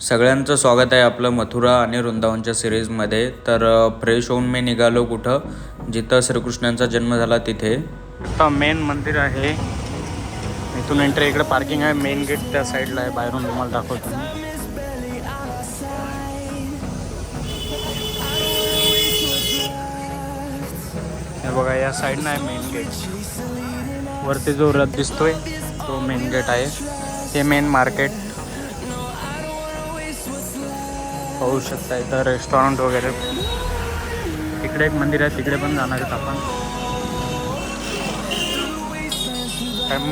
सगळ्यांचं स्वागत आहे आपलं मथुरा आणि वृंदावनच्या सिरीजमध्ये. तर फ्रेश होऊन मी निघालो कुठं? जिथं श्रीकृष्णांचा जन्म झाला तिथे. आता मेन मंदिर आहे. इथून एंट्री इकडे पार्किंग आहे. मेन गेट त्या साईडला आहे. बाहेरून तुम्हाला दाखवतो. हे बघा या साईडनं आहे मेन गेट वरती जो रथ दिसतोय तो मेन गेट आहे. हे मेन मार्केट पाहू शकता इथं रेस्टॉरंट वगैरे. इकडे एक मंदिर आहे तिकडे पण जाणार आहेत आपण.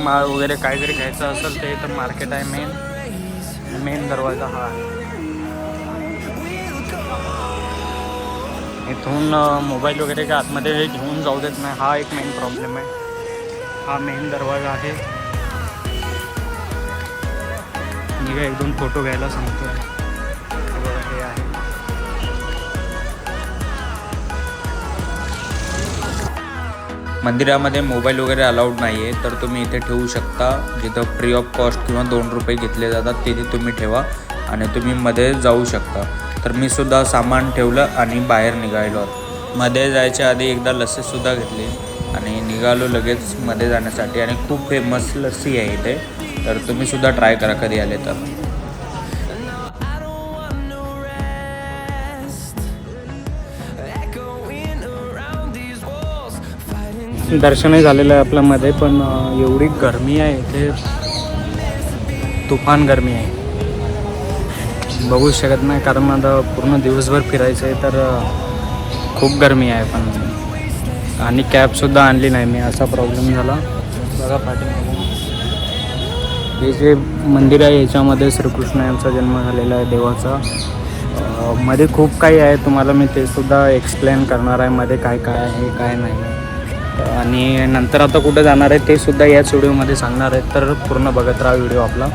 माळ वगैरे काय जरी घ्यायचं असेल ते इथं मार्केट आहे मेन मेन दरवाजा हा आहे. इथून मोबाईल वगैरे काय आतमध्ये घेऊन जाऊ देत नाही. हा एक मेन प्रॉब्लेम आहे. हा मेन दरवाजा आहे. मी काय एक दोन फोटो घ्यायला सांगतो आहे मंदिरामध्ये मोबाईल वगैरे अलाउड नाही आहे तर तुम्ही इथे ठेवू शकता. जिथं फ्री ऑफ कॉस्ट किंवा दोन रुपये घेतले जातात तिथे तुम्ही ठेवा आणि तुम्ही मध्ये जाऊ शकता. तर मी सुद्धा सामान ठेवलं आणि बाहेर निघालो. मध्ये जायच्या आधी एकदा लस्सीसुद्धा घेतली आणि निघालो लगेच मध्ये जाण्यासाठी. आणि खूप फेमस लस्सी आहे इथे. तर तुम्ही सुद्धा ट्राय करा कधी आले तर. दर्शनही झालेलं आहे आपल्यामध्ये पण एवढी गरमी आहे इथे. तुफान गरमी आहे. बघू शकत नाही कारण आता पूर्ण दिवसभर फिरायचं आहे तर खूप गरमी आहे पण. आणि कॅबसुद्धा आणली नाही मी असा प्रॉब्लेम झाला. बघा पाठीमागे हे जे मंदिर आहे याच्यामध्ये श्रीकृष्ण यांचा जन्म झालेला आहे देवाचा. मध्ये खूप काही आहे तुम्हाला मी ते सुद्धा एक्सप्लेन करणार आहे मध्ये काय काय आहे काय नाही. आणि नंतर आता कुठं जाणार आहे ते सुद्धा याच व्हिडिओमध्ये सांगणार आहे. तर पूर्ण बघत राहा व्हिडिओ आपला.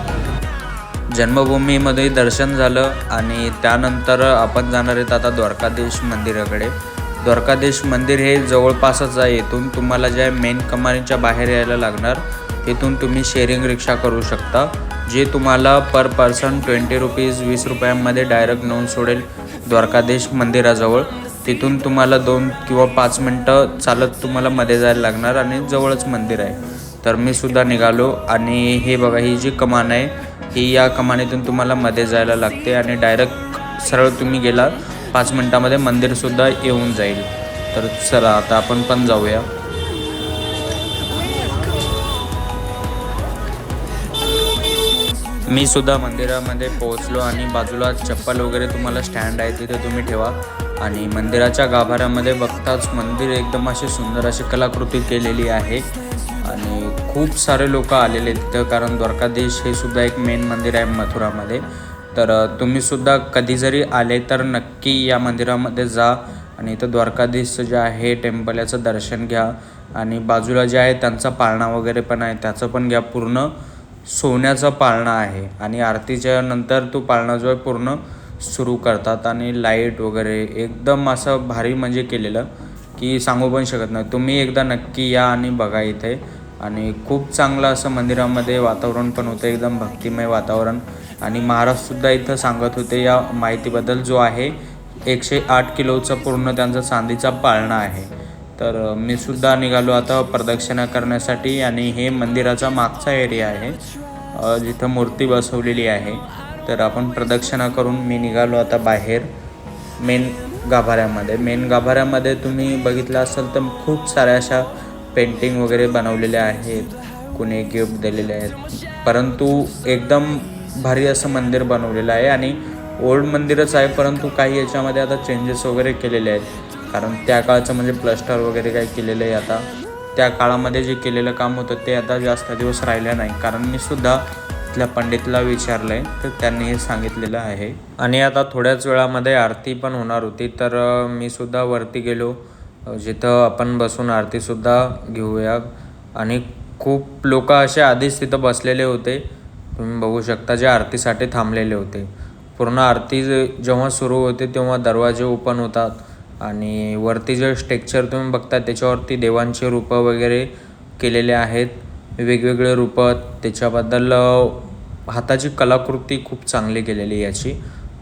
जन्मभूमीमध्ये दर्शन झालं आणि त्यानंतर आपण जाणार आहेत आता द्वारकाधीश मंदिराकडे. द्वारकाधीश मंदिर हे जवळपासच आहे. इथून तुम्हाला ज्या मेन कमानीच्या बाहेर यायला लागणार तिथून तुम्ही शेअरिंग रिक्षा करू शकता जे तुम्हाला पर पर्सन ट्वेंटी रुपीज वीस रुपयांमध्ये डायरेक्ट नेऊन सोडेल द्वारकाधीश मंदिराजवळ. तिथून तुम्हाला दोन किंवा पाच मिनटं चालत तुम्हाला मध्ये जायला लागणार आणि जवळच मंदिर आहे. तर मी सुद्धा निघालो आणि हे बघा ही जी कमान आहे ही या कमानीतून तुम्हाला मध्ये जायला लागते आणि डायरेक्ट सरळ तुम्ही गेला पाच मिनटामध्ये मंदिरसुद्धा येऊन जाईल. तर चला आता आपण पण जाऊया. मी सुद्धा मंदिरामध्ये पोहोचलो आणि बाजूला चप्पल वगैरे तुम्हाला स्टँड आहे तिथे तुम्ही ठेवा. आणि मंदिराच्या गाभाऱ्यामध्ये बघताच मंदिर एकदम अशी सुंदर अशी कलाकृती केलेली आहे. आणि खूप सारे लोक आलेले तिथं कारण द्वारकाधीश हे सुद्धा एक मेन मंदिर आहे मथुरामध्ये. तर तुम्हीसुद्धा तुम्ही सुद्धा कधी जरी आले तर नक्की या मंदिरामध्ये जा आणि इथं द्वारकाधीशचं जे आहे टेम्पल याचं दर्शन घ्या. आणि बाजूला जे आहे त्यांचा पाळणा वगैरे पण आहे त्याचं पण घ्या पूर्ण. सोन्याचा पाळणा आहे आणि आरतीच्या नंतर तो पाळणा जो आहे पूर्ण. सुरू करतात आणि लाइट वगैरे एकदम असं भारी म्हणजे केलेलं की सांगू पण शकत नाही. तुम्ही एकदा नक्की या आणि बघा इथे. आणि खूप चांगलं असं मंदिरामध्ये वातावरण पण होतं एकदम भक्तिमय वातावरण. आणि महाराजसुद्धा इथं सांगत होते या माहितीबद्दल जो आहे एकशे आठ किलोचा पूर्ण त्यांचा चांदीचा पाळणा आहे. तर मी सुद्धा निघालो आता प्रदक्षिणा करण्यासाठी आणि हे मंदिराचा मागचा एरिया आहे जिथं मूर्ती बसवलेली आहे. तर आपण प्रदक्षिणा करून मी निघालो आता बाहेर मेन गाभाऱ्यामध्ये. मेन गाभाऱ्यामध्ये तुम्ही बघितलं असाल तर खूप साऱ्या अशा पेंटिंग वगैरे बनवलेल्या आहेत कुणी गिफ्ट दिलेले आहेत. परंतु एकदम भारी असं मंदिर बनवलेलं आहे आणि ओल्ड मंदिरच आहे परंतु काही याच्यामध्ये आता चेंजेस वगैरे केलेले आहेत. कारण त्या काळचं म्हणजे प्लस्टर वगैरे काही केलेलं आहे आता. त्या काळामध्ये जे केलेलं काम होतं ते आता जास्त दिवस राहिलं नाही. कारण मी सुद्धा तिथल्या पंडितला विचारलं आहे तर त्यांनी हे सांगितलेलं आहे. आणि आता थोड्याच वेळामध्ये आरती पण होणार होती तर मी सुद्धा वरती गेलो. जिथं आपण बसून आरतीसुद्धा घेऊया. आणि खूप लोक असे आधीच तिथं बसलेले होते. तुम्ही बघू शकता जे आरतीसाठी थांबलेले होते. पूर्ण आरती जेव्हा सुरू होते तेव्हा दरवाजे ओपन होतात. आणि वरती जे स्ट्रक्चर तुम्ही बघता त्याच्यावरती देवांचे रूपं वगैरे केलेले आहेत. वेगवेगळे रूपं त्याच्याबद्दल हाताची कलाकृती खूप चांगली केलेली याची.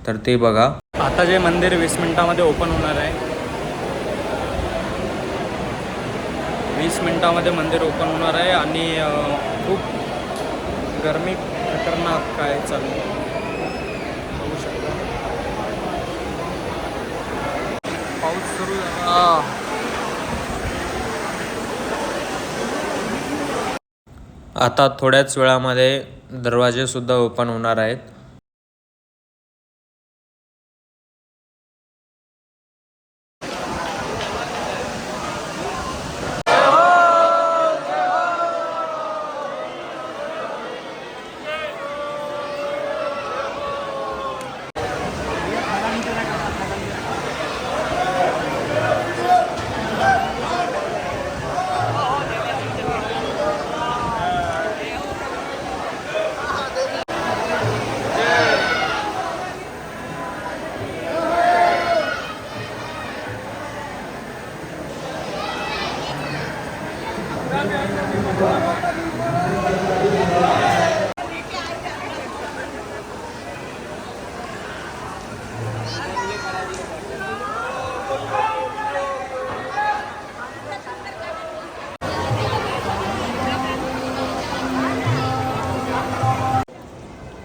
तर ते बघा. आता जे मंदिर वीस मिनिटामध्ये ओपन होणार आहे. वीस मिनिटामध्ये मंदिर ओपन होणार आहे आणि खूप गरमी खतरनाक काय चालू आहे. बघू शकता. पाऊस सुरू झाला. आता थोड्याच वेळामध्ये दरवाजेसुद्धा ओपन होणार आहेत.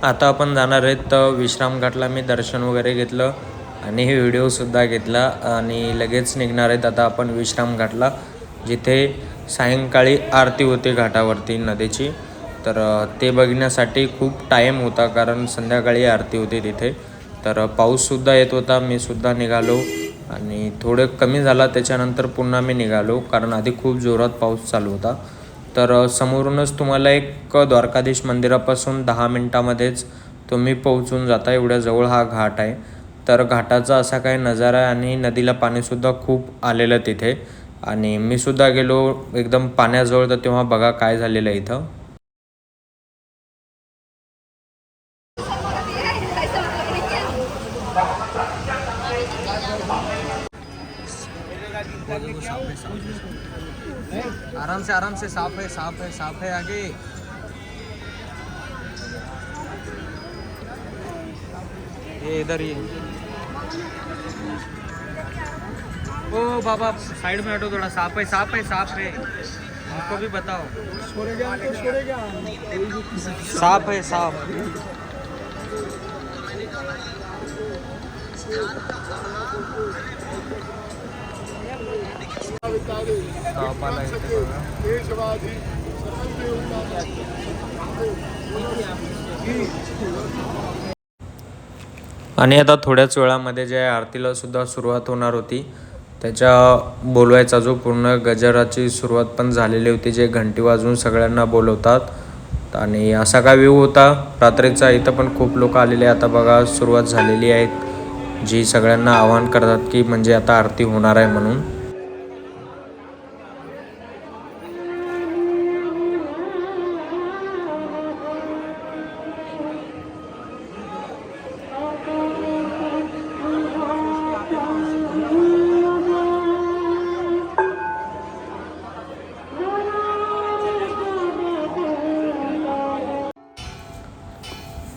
आता आपण जाणार आहेत तर विश्राम घाटला मी दर्शन वगैरे घेतलं आणि हे व्हिडिओसुद्धा घेतला आणि लगेच निघणार आहेत. आता आपण विश्राम घाटला. जिथे सायंकाळी आरती होते घाटावरती नदीची. तर ते बघण्यासाठी खूप टाईम होता कारण संध्याकाळी आरती होती तिथे. तर पाऊससुद्धा येत होता मी सुद्धा निघालो आणि थोडं कमी झाला त्याच्यानंतर पुन्हा मी निघालो कारण आधी खूप जोरात पाऊस चालू होता. तर समोरूनच तुम्हाला एक द्वारकाधीश मंदिरापासून दहा मिनटामध्येच तुम्ही पोहोचून जाता एवढ्या जवळ हा घाट आहे. तर घाटाचा असा काही नजारा आहे आणि नदीला पाणीसुद्धा खूप आलेलं तिथे. आणि मी सुद्धा गेलो एकदम पाण्याजवळ तर तेव्हा बघा काय झालेलं आहे इथं. आराम से आराम से साफ है साफ है साफ है आगे. ये इधर ही ओ बाबा साइड में हटो थोड़ा साफ है साफ है साफ है। हमको भी बताओ। साफ है साफ। साफ आणि आता थोड्याच वेळामध्ये जे आरतीला सुद्धा सुरुवात होणार होती त्याच्या बोलवायचा जो पूर्ण गजराची सुरुवात पण झालेली होती जे घंटी वाजवून सगळ्यांना बोलवतात. आणि असा काय व्ह्यू होता? रात्रीचा इथं पण खूप लोक आलेले आता बघा सुरुवात झालेली आहेत जी सगळ्यांना आवाहन करतात की म्हणजे आता आरती होणार आहे म्हणून.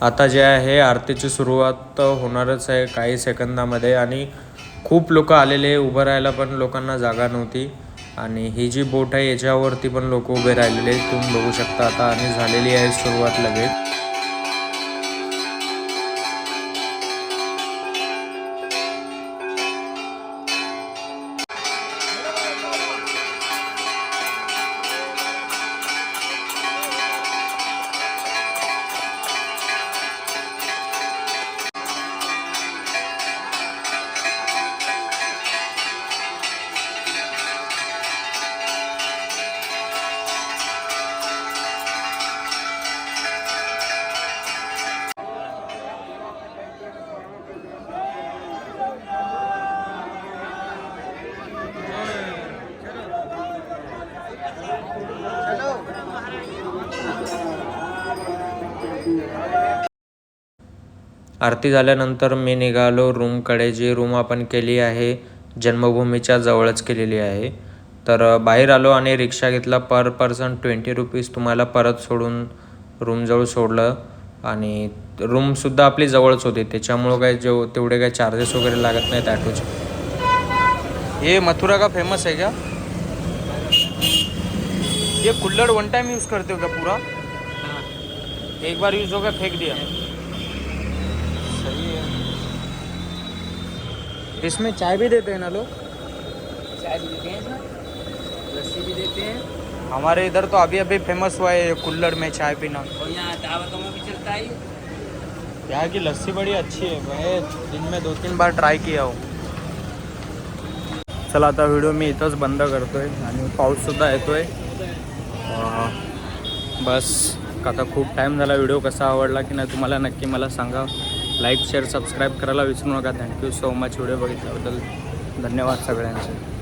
आता जे आहे आरतीची सुरुवात होणारच आहे काही सेकंदामध्ये आणि खूप लोक आलेले उभं राहायला पण लोकांना जागा नव्हती. आणि ही जी बोट आहे याच्यावरती पण लोक उभे राहिलेले तुम्ही बघू शकता आता आणि झालेली आहे सुरुवात लगेच. आरती झाल्यानंतर मी निघालो. रूमकडे जी रूम आपण केली आहे जन्मभूमीच्या जवळच केलेली आहे. तर बाहेर आलो आणि रिक्षा घेतला. पर पर्सन ट्वेंटी रुपीज तुम्हाला परत सोडून रूमजवळ सोडलं. आणि रूमसुद्धा आपली जवळच होती. त्याच्यामुळं काय जो तेवढे काय चार्जेस वगैरे लागत नाहीत ॲटोचे ये मथुरा का फेमस है क्या ये कुल्लड़ वन टाइम यूज़ करते हो क्या पूरा? एक बार यूज़ हो गया फेंक दिया? सही है। इसमें चाय भी देते हैं ना लोग? चाय भी देते हैं लस्सी भी देते हैं। हमारे इधर तो अभी अभी फेमस हुआ है कुल्लड़ में चाय पीना। और यहाँ दावतों में भी चलता है। यहाँ की लस्सी बड़ी अच्छी है मैं दिन में दो तीन बार ट्राय किया हूँ। चला आता व्हिडिओ मी इथंच बंद करतोय आणि पाऊससुद्धा येतोय बस आता खूप टाईम झाला व्हिडिओ कसा आवडला की नाही तुम्हाला नक्की मला सांगा। लाईक शेअर सबस्क्राईब करायला विसरू नका. Thank you so much video बघितल्याबद्दल धन्यवाद सगळ्यांचे.